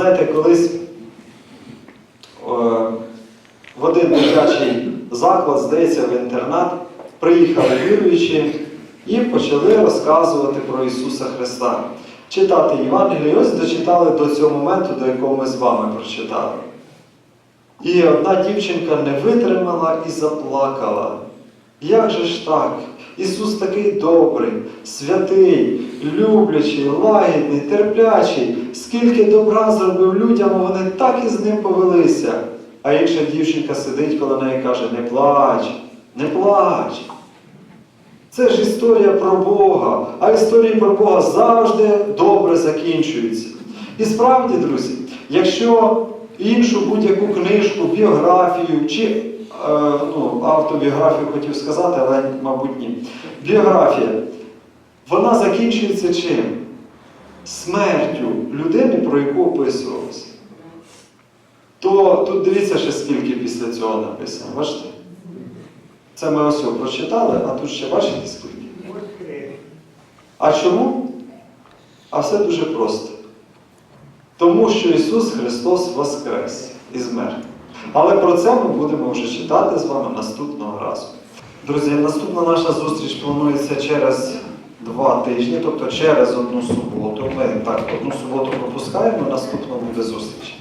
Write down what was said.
знаєте, колись е, в один дитячий заклад, здається, в інтернат, приїхали віруючі і почали розказувати про Ісуса Христа. Читати Євангеліє, І ось дочитали до цього моменту, до якого ми з вами прочитали. І одна дівчинка не витримала і заплакала. Як же ж так? Ісус такий добрий, святий, люблячий, лагідний, терплячий, скільки добра зробив людям, вони так і з ним повелися. А інша дівчинка сидить коло неї і каже: не плач, не плач. Це ж історія про Бога, а історії про Бога завжди добре закінчуються. І справді, друзі, якщо іншу будь-яку книжку, біографію чи е, ну, автобіографію хотів сказати, але, мабуть, ні. Біографія, вона закінчується чим? Смертю людини, про яку описувалося. То тут дивіться ще скільки після цього написано. Бачите? Це ми ось його прочитали, а тут ще бачите скільки? А чому? А все дуже просто. Тому що Ісус Христос Воскрес із мертвих. Але про це ми будемо вже читати з вами наступного разу. Друзі, наступна наша зустріч планується через два тижні, тобто через одну суботу. Ми так одну суботу пропускаємо, наступна буде зустріч.